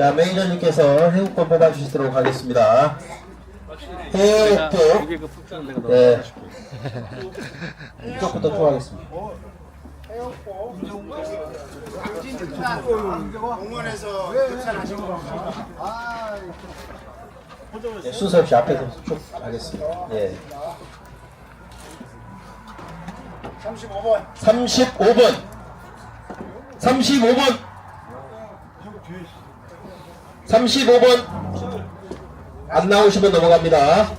자, 매니저님께서 해운권 뽑아주시도록 하겠습니다. 해운권. 그 네. 이쪽부터 추가하겠습니다. 공원에서 거 네, 순서 없이 앞에서 쭉 하겠습니다. 예. 35번 35번. 35번. 35번. 안 나오시면 넘어갑니다.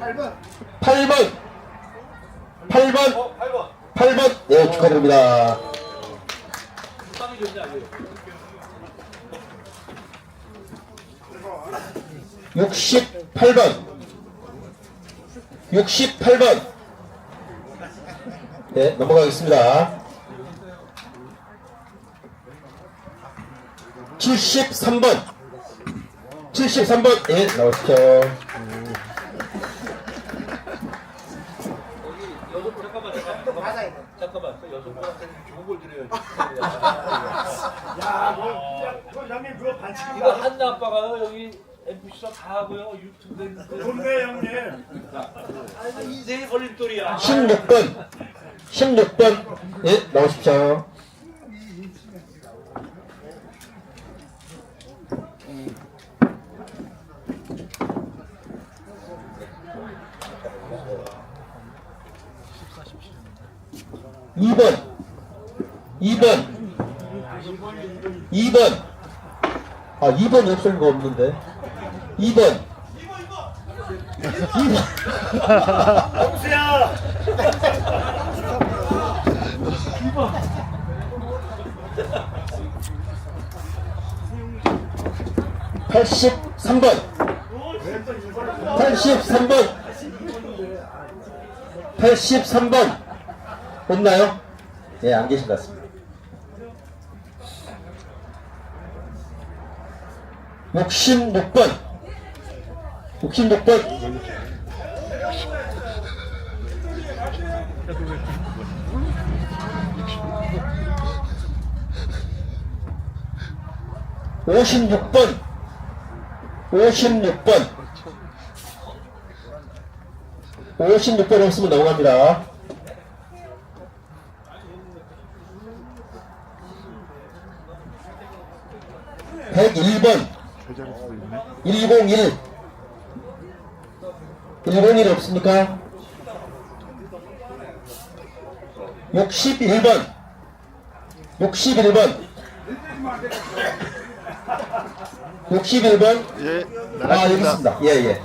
팔번 8번. 8번. 8번. 네, 축하드립니다. (68번) (68번) 네 넘어가겠습니다. (73번) (73번) 예 나오시죠 잠깐만, 그 여성분한테 좋은 걸 드려야지. 야뭐 형님 그거 반칙이다 이거 한 아빠가요 여기 MBC가 다 하고요. 유튜브에 있는데 좋네 형님. 아, 인생의 걸림돌이야. 16번 16번. 예 나오십시오. (2번) (2번) (2번) 아 (2번이) 없을 거 없는데. (2번) 2번 홍수야 83번. 83번. 83번. 없나요? 예, 안 계신 것 같습니다. 66번. 66번. (56번) 56번. 56번 없으면 넘어갑니다. (101번) 101 101 없습니까? 61번. 61번 61번? 예, 아 여기 있습니다. 예 예.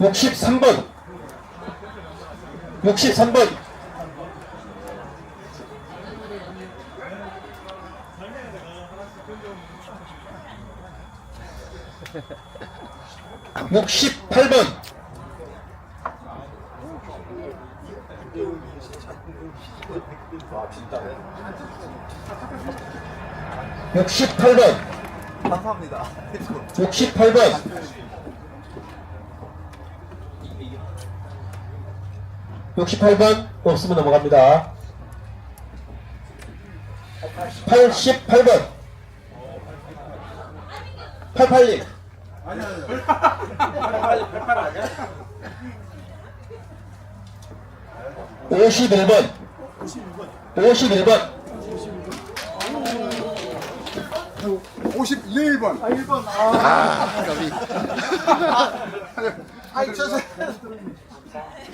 (63번) (63번) (68번) 68번. 감사합니다. 68번. 68번 없으면 넘어갑니다. 88번. 882. 아니, 아니, 188, 188 아니야? 51번 51번 51번. 아, 1번. 아, 까비. 아이, 저,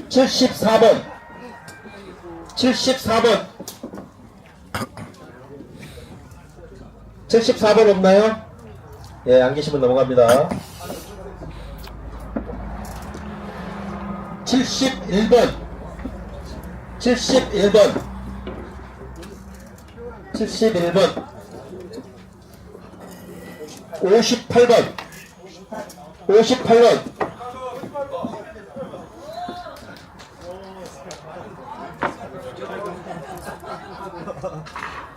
74번 74번 74번 없나요? 예, 안 계시면 넘어갑니다. 71번 71번. 71번. 58번. 58번.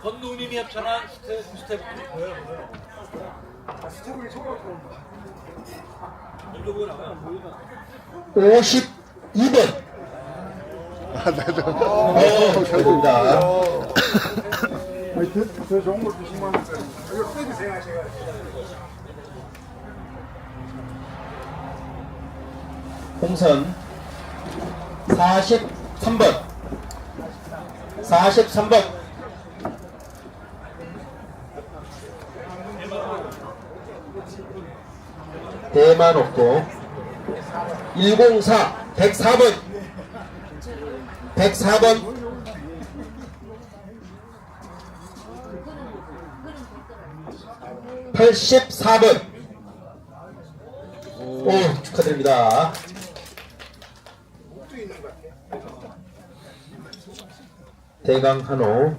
건누님이 합천한 스텝 스텝 나가요. 보이나? 52번. 하셔가지고. 홍선 43번 43번. 대만 없고. 104 104번 104번. (84번) 오 축하드립니다. 대강 한호